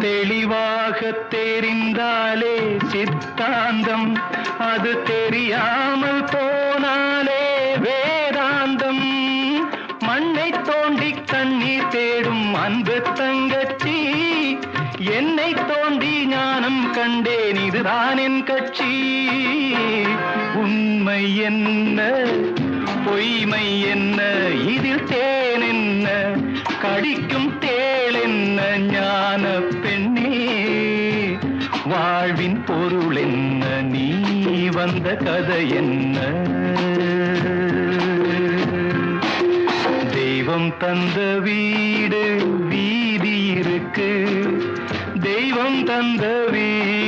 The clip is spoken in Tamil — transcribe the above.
தெளிவாக தெரிந்தாலே சித்தாந்தம். அது தெரியாமல் போனாலே வேதாந்தம். மண்ணை தோண்டி தண்ணீர் தேடும் அன்பு தங்கச்சி. என்னை தோண்டி ஞானம் கண்டேன் இதுதான் என் கட்சி. உண்மை என்ன? பொய்மை என்ன? இதில் தேன் என்ன? கடிக்கும் தேள் என்ன? ஞான வாழ்வின் பொருள் என்ன? நீ வந்த கதை என்ன? தெய்வம் தந்த வீடு வீதி இருக்கு. தெய்வம் தந்த வீடு